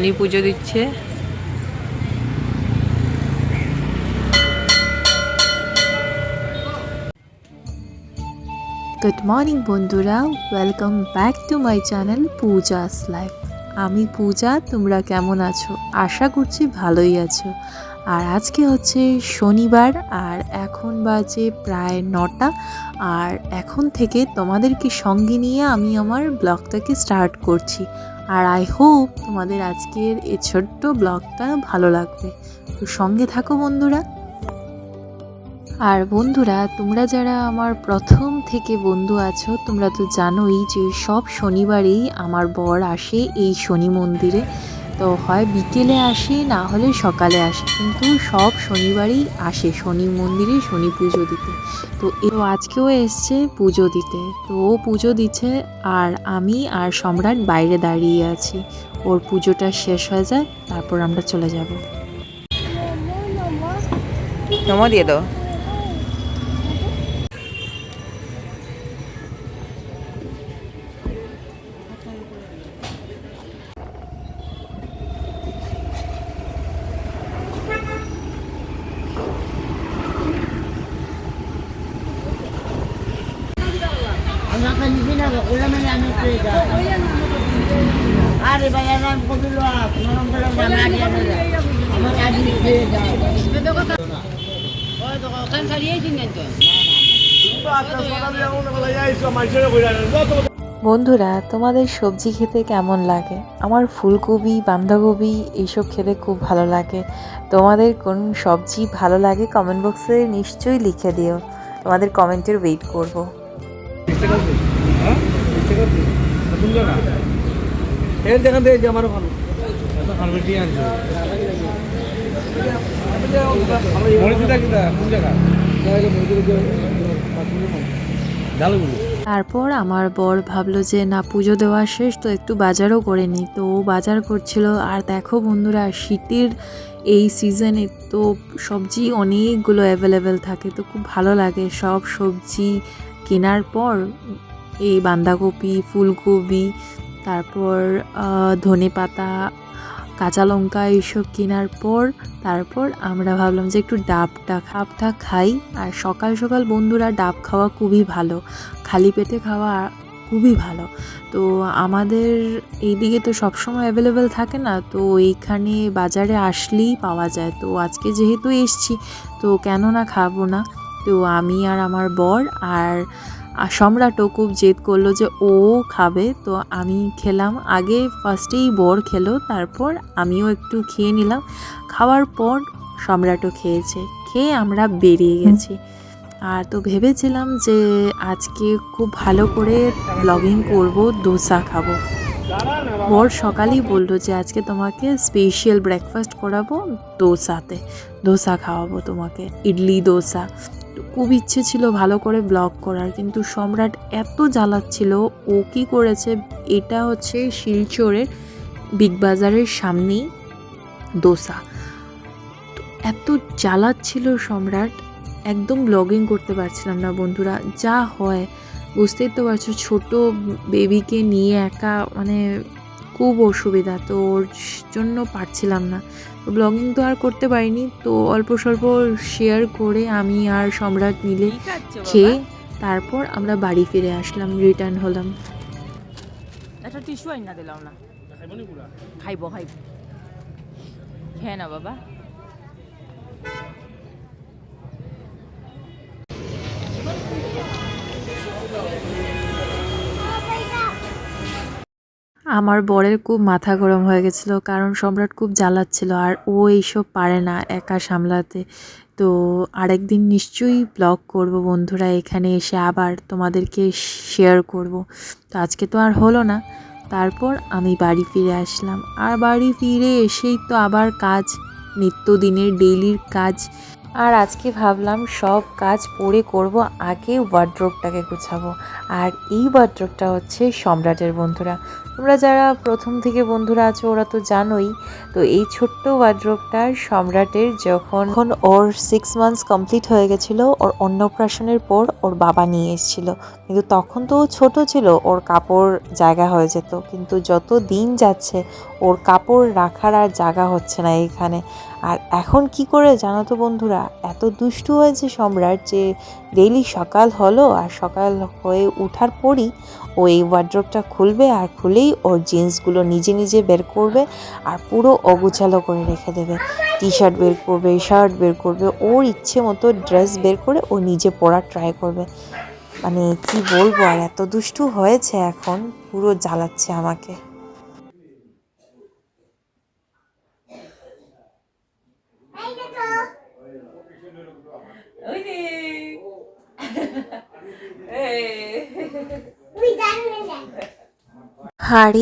পুজো পুজো দিচ্ছে। Good morning বন্ধুরা। Welcome back to my channel Puja's life আমি পূজা, তোমরা কেমন আছো? আশা করছি ভালোই আছো। আর আজকে হচ্ছে শনিবার, আর এখন বাজে প্রায় নটা। আর এখন থেকে তোমাদেরকে সঙ্গে নিয়ে আমি আমার ব্লগটাকে স্টার্ট করছি। আর আই হোপ তোমাদের আজকের এই ছোট্ট ব্লগটা ভালো লাগবে। তো সঙ্গে থাকো বন্ধুরা। আর বন্ধুরা, তোমরা যারা আমার প্রথম থেকে বন্ধু আছো, তোমরা তো জানোই যে সব শনিবারেই আমার বর আসে এই শনি মন্দিরে। তো হয় বিকেলে আসে, না হলে সকালে আসে। কিন্তু সব শনিবারই আসে, শনি মন্দিরে শনি পুজো দিতে। তো এ আজকেও এসছে পুজো দিতে। তো ও পুজো দিচ্ছে আর আমি আর সম্রাট বাইরে দাঁড়িয়ে আছি। ওর পুজোটা শেষ হয়ে যায়, তারপর আমরা চলে যাব। নমো দিয়ে দাও। আরে বন্ধুরা, তোমাদের সবজি খেতে কেমন লাগে? আমার ফুলকপি, বাঁধাকপি, এইসব খেতে খুব ভালো লাগে। তোমাদের কোন সবজি ভালো লাগে কমেন্ট বক্সে নিশ্চয়ই লিখে দিও। তোমাদের কমেন্টের ওয়েট করব। তারপর আমার বর ভাবলো যে, না, পুজো দেওয়া শেষ, তো একটু বাজারও করে নিই তো ও বাজার করছিল। আর দেখো বন্ধুরা, শীতের এই সিজনে তো সবজি অনেকগুলো অ্যাভেলেবেল থাকে, তো খুব ভালো লাগে। সব সবজি কেনার পর এই বাঁধাকপি, ফুলকপি, তারপর ধনে পাতা, কাঁচা লঙ্কা এইসব কেনার পর, তারপর আমরা ভাবলাম যে একটু ডাবটা খাপটা খাই। আর সকাল সকাল বন্ধুরা ডাব খাওয়া খুবই ভালো। খালি পেটে খাওয়া খুবই ভালো। তো আমাদের এইদিকে তো সবসময় অ্যাভেলেবেল থাকে না। তো এইখানে বাজারে আসলেই পাওয়া যায়। তো আজকে যেহেতু এসছি, তো কেন না খাব না। তো আমি আর আমার বর আর আর সম্রাটও খুব জেদ করল যে ও খাবে। তো আমি খেলাম। আগে ফার্স্টেই বর খেলো তারপর আমিও একটু খেয়ে নিলাম। খাওয়ার পর সম্রাটও খেয়েছে। খেয়ে আমরা বেরিয়ে গেছি। আর তো ভেবেছিলাম যে আজকে খুব ভালো করে ব্লগিং করব দোসা খাব। বর সকালেই বলল যে আজকে তোমাকে স্পেশাল ব্রেকফাস্ট করাবো দোসাতে। দোসা খাওয়াবো তোমাকে ইডলি দোসা। খুব ইচ্ছে ছিল ভালো করে ব্লগ করার, কিন্তু সম্রাট এত জ্বালাচ্ছিল, ও কি করেছে এটা হচ্ছে শিলচরের বিগ বাজারের সামনেই দোসা। তো এত জ্বালাচ্ছিল সম্রাট, একদম ব্লগিং করতে পারছিলাম না বন্ধুরা, যা হয়। বুঝতেই তো পারছ, ছোটো বেবিকে নিয়ে একা মানে খুব অসুবিধা তো ওর জন্য পারছিলাম না। তো ব্লগিং তো আর করতে পারিনি তো অল্প স্বল্প শেয়ার করে আমি আর সম্রাট মিলে খেয়ে তারপর আমরা বাড়ি ফিরে আসলাম রিটার্ন হলাম। একটা টিস্যু আইনা দিলাম না। খাইব খাইব। হ্যাঁ না বাবা। আমার বরের খুব মাথা গরম হয়ে গেছিল, কারণ সম্রাট খুব জ্বালাচ্ছিল আর ও এইসব পারে না একা সামলাতে। তো আরেকদিন নিশ্চয়ই ব্লগ করব বন্ধুরা, এখানে এসে আবার তোমাদেরকে শেয়ার করব। তো আজকে তো আর হলো না, তারপর আমি বাড়ি ফিরে আসলাম। আর বাড়ি ফিরে এসেই তো আবার কাজ, নিত্যদিনের ডেইলির কাজ। আর আজকে ভাবলাম সব কাজ পরে করব, আগে ওয়ার্ড্রোবটাকে গুছাবো। আর এই ওয়ার্ড্রোবটা হচ্ছে সম্রাটের বন্ধুরা। তোমরা যারা প্রথম থেকে বন্ধুরা আছো, ওরা তো জানোই। তো এই ছোট্ট ওয়ার্ড্রোবটা সম্রাটের যখন ওর সিক্স মান্থস কমপ্লিট হয়ে গেছিল, ওর অন্নপ্রাশনের পর ওর বাবা নিয়ে এসেছিল। কিন্তু তখন তো ছোট ছিল, ওর কাপড় জায়গা হয়ে যেত। কিন্তু যত দিন যাচ্ছে, ওর কাপড় রাখার আর জায়গা হচ্ছে না এখানে। আর এখন কি করে জানো তো বন্ধুরা? এত দুষ্টু হয়েছে সম্রাট যে ডেইলি সকাল হলো আর সকাল হয়ে ওঠার পরই ও এই ওয়ার্ড্রপটা খুলবে আর খুলেই ওর জিন্সগুলো নিজে নিজে বের করবে আর পুরো অগুছালো করে রেখে দেবে। টি শার্ট বের করবে শার্ট বের করবে, ওর ইচ্ছে মতো ড্রেস বের করে ও নিজে পরার ট্রাই করবে। মানে কি বলব আর এত দুষ্টু হয়েছে এখন, পুরো জ্বালাচ্ছে আমাকে।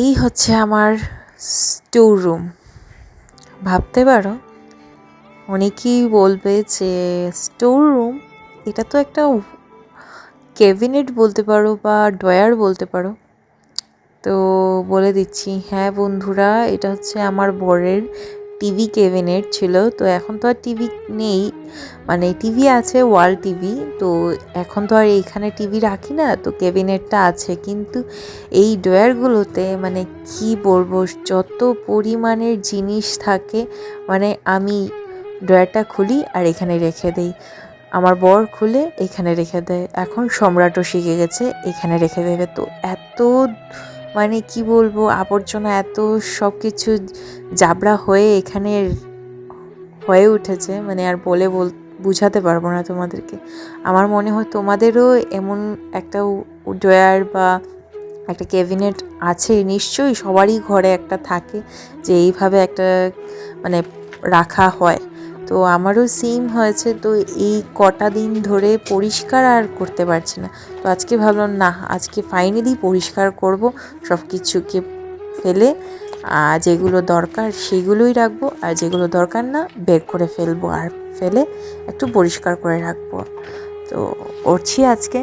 এই হচ্ছে আমার স্টোর রুম। ভাবতে পারো অনেকেই বলবে যে স্টোর রুম, এটা তো একটা ক্যাবিনেট বলতে পারো বা ড্রয়ার বলতে পারো। তো বলে দিচ্ছি হ্যাঁ বন্ধুরা, এটা হচ্ছে আমার বরের টিভি ক্যাবিনেট ছিল, তো এখন তো আর টিভি নেই। মানে টিভি আছে ওয়াল টিভি, তো এখন তো আর এইখানে টিভি রাখি না, তো ক্যাবিনেটটা আছে। কিন্তু এই ড্রয়ারগুলোতে মানে কি বলব, যত পরিমাণের জিনিস থাকে মানে আমি ড্রয়ারটা খুলি আর এখানে রেখে দিই। আমার বর খুলে এখানে রেখে দেয়। এখন সম্রাটও শিখে গেছে, এখানে রেখে দেবে। তো এত মানে কি বলব, আবর্জনা এত সব কিছু জাবড়া হয়ে এখানে হয়ে উঠেছে মানে আর বলে বল, বুঝাতে পারব না তোমাদেরকে। আমার মনে হয় তোমাদেরও এমন একটা ড্রয়ার বা একটা ক্যাবিনেট আছে, নিশ্চয়ই সবারই ঘরে একটা থাকে যে এইভাবে একটা মানে রাখা হয়। তো আমারও সেম হয়েছে। তো এই কটা দিন ধরে পরিষ্কার আর করতে পারছি না। তো আজকে ভাবলাম, না, আজকে ফাইনালি পরিষ্কার করব। সব কিছুকে ফেলে আর যেগুলো দরকার সেগুলোই রাখব। আর যেগুলো দরকার না, বের করে ফেলব আর ফেলে একটু পরিষ্কার করে রাখব। তো করছি আজকে।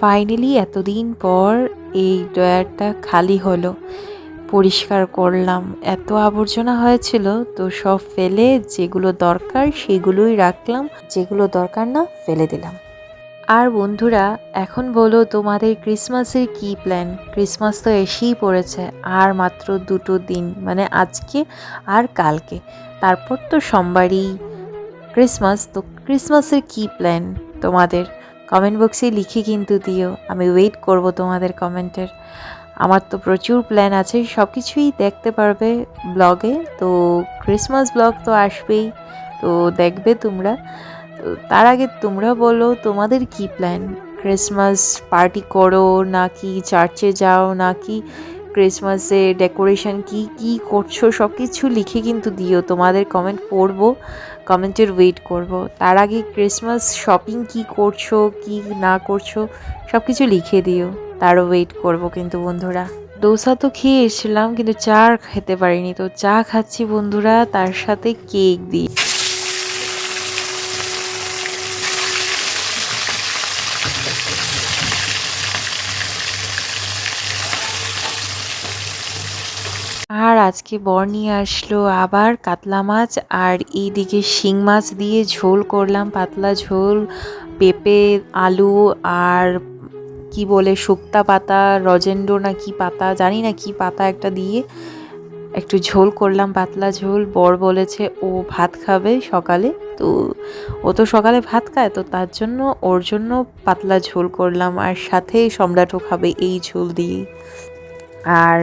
ফাইনালি এতদিন পর এই ড্রয়ারটা খালি হলো। পরিষ্কার করলাম। এত আবর্জনা হয়েছিল, তো সব ফেলে যেগুলো দরকার সেগুলোই রাখলাম, যেগুলো দরকার না ফেলে দিলাম। আর বন্ধুরা, এখন বলো তোমাদের ক্রিসমাসের কি প্ল্যান? ক্রিসমাস তো এসেই পড়েছে, আর মাত্র দুটো দিন মানে আজকে আর কালকে। তারপর তো সোমবারই ক্রিসমাস, তো ক্রিসমাসের কি প্ল্যান তোমাদের? কমেন্ট বক্সে লিখে কিন্তু দিও, আমি ওয়েট করব তোমাদের কমেন্টের। আমার তো প্রচুর প্ল্যান আছে সব কিছুই দেখতে পারবে ব্লগে তো ক্রিসমাস ব্লগ তো আসবেই, তো দেখবে তোমরা। তো তার আগে তোমরা বলো, তোমাদের কি প্ল্যান ক্রিসমাস পার্টি করো নাকি চার্চে যাও নাকি ক্রিসমাসে ডেকোরেশন কি কি করছ সব কিছু লিখে কিন্তু দিও। তোমাদের কমেন্ট পড়ব কমেন্টের ওয়েট করব। তার আগে ক্রিসমাস শপিং কি করছ, কি না করছ সব কিছু লিখে দিও। তারও ওয়েট করব কিন্তু বন্ধুরা। ডোসা তো খেয়ে এসেছিলাম, কিন্তু চা খেতে পারিনি। তো চা খাচ্ছি বন্ধুরা, তার সাথে কেক দিয়ে। আর আজকে বর নিয়ে আসলো আবার কাতলা মাছ, আর এইদিকে শিং মাছ দিয়ে ঝোল করলাম। পাতলা ঝোল, পেঁপে, আলু, আর কি বলে শুক্তা পাতা রজেন্ডো না কি পাতা, জানি না কি পাতা একটা দিয়ে একটু ঝোল করলাম, পাতলা ঝোল। বর বলেছে, ও ভাত খাবে সকালে। তো ও তো সকালে ভাত খায়, তো তার জন্য, ওর জন্য পাতলা ঝোল করলাম। আর সাথে সম্রাটও খাবে এই ঝোল দিয়ে। আর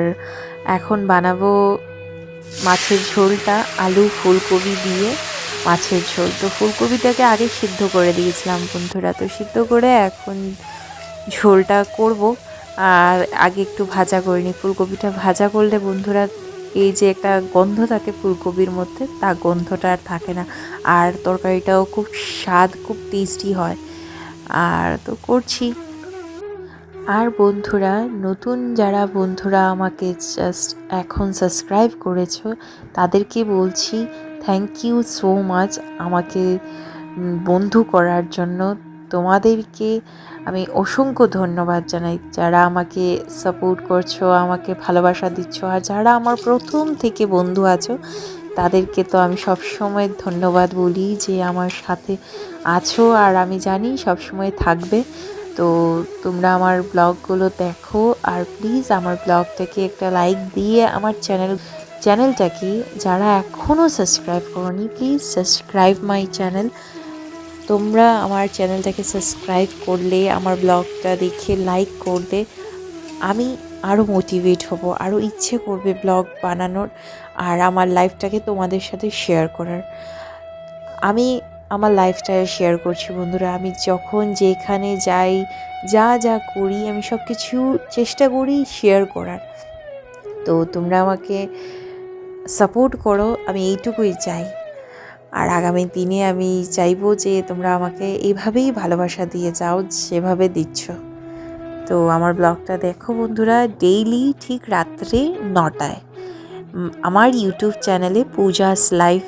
এখন বানাবো মাছের ঝোলটা, আলু, ফুলকপি দিয়ে মাছের ঝোল। তো ফুলকপিটাকে আগে সিদ্ধ করে দিয়েছিলাম বন্ধুরা। তো সিদ্ধ করে এখন ঝোলটা করব। আর আগে একটু ভাজা করে নিই। ফুলকপিটা ভাজা করলে বন্ধুরা এই যে একটা গন্ধ থাকে ফুলকপির মধ্যে, তা গন্ধটা আর থাকে না। আর তরকারিটাও খুব স্বাদ, খুব টেস্টি হয়। আর তো করছি। আর বন্ধুরা, নতুন যারা বন্ধুরা আমাকে জাস্ট এখন সাবস্ক্রাইব করেছ, তাদেরকে বলছি থ্যাংক ইউ সো মাচ আমাকে বন্ধু করার জন্য। তোমাদেরকে আমি অসংখ্য ধন্যবাদ জানাই। যারা আমাকে সাপোর্ট করছ, আমাকে ভালোবাসা দিচ্ছ, আর যারা আমার প্রথম থেকে বন্ধু আছো, তাদেরকে তো আমি সব সময় ধন্যবাদ বলি যে আমার সাথে আছো, আর আমি জানি সব সময় থাকবে। তো তোমরা আমার ব্লগগুলো দেখো, আর প্লিজ আমার ব্লগটাকে একটা লাইক দিয়ে আমার চ্যানেল চ্যানেলটাকে যারা এখনও সাবস্ক্রাইব করনি প্লিজ সাবস্ক্রাইব মাই চ্যানেল তোমরা আমার চ্যানেলটাকে সাবস্ক্রাইব করলে, আমার ব্লগটা দেখে লাইক করলে, আমি আরও মোটিভেট হব আরও ইচ্ছে করবে ব্লগ বানানোর আর আমার লাইফটাকে তোমাদের সাথে শেয়ার করার। আমি আমার লাইফস্টাইল শেয়ার করছি বন্ধুরা, আমি যখন যেখানে যাই, যা যা করি, আমি সব কিছু চেষ্টা করি শেয়ার করার। তো তোমরা আমাকে সাপোর্ট করো, আমি এইটুকুই চাই। আর আগামী দিনে আমি চাইব যে তোমরা আমাকে এইভাবেই ভালোবাসা দিয়ে যাও যেভাবে দিচ্ছ। তো আমার ব্লগটা দেখো বন্ধুরা ডেইলি ঠিক রাত্রে নটায়। আমার ইউটিউব চ্যানেলে পূজাস লাইফ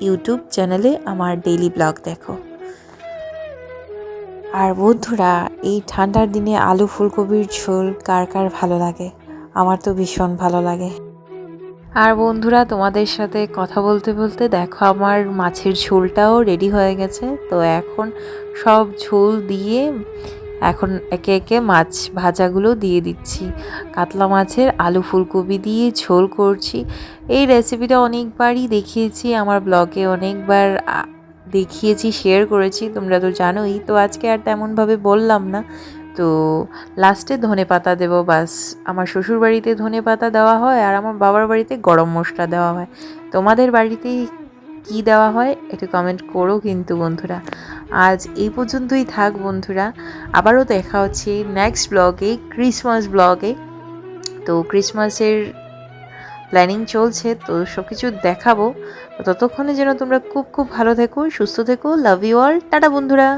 ইউটিউব চ্যানেলে আমার ডেইলি ব্লগ দেখো। আর বন্ধুরা, এই ঠান্ডার দিনে আলু ফুলকপির ঝোল কার কার ভালো লাগে? আমার তো ভীষণ ভালো লাগে। আর বন্ধুরা, তোমাদের সাথে কথা বলতে বলতে দেখো আমার মাছের ঝোলটাও রেডি হয়ে গেছে। তো এখন সব ঝোল দিয়ে এখন একে একে মাছ ভাজাগুলো দিয়ে দিচ্ছি। কাতলা মাছের আলু ফুলকপি দিয়ে ঝোল করছি। এই রেসিপিটা অনেকবারই দেখিয়েছি, আমার ব্লগে অনেকবার দেখিয়েছি শেয়ার করেছি, তোমরা তো জানোই। তো আজকে আর তেমনভাবে বললাম না। তো লাস্টে ধনে পাতা দেবো, বাস আমার শ্বশুর বাড়িতে ধনে পাতা দেওয়া হয় আর আমার বাবার বাড়িতে গরম মশলা দেওয়া হয়। তোমাদের বাড়িতে কি দেওয়া হয় একটু কমেন্ট করো কিন্তু বন্ধুরা। আজ এই পর্যন্তই থাক বন্ধুরা। আবারও দেখা হচ্ছে নেক্সট ব্লগে ক্রিসমাস ব্লগে তো ক্রিসমাসের প্ল্যানিং চলছে, তো সব কিছু দেখাবো। ততক্ষণে যেন তোমরা খুব খুব ভালো থেকো, সুস্থ থেকো লাভ ইউ অল টাটা বন্ধুরা।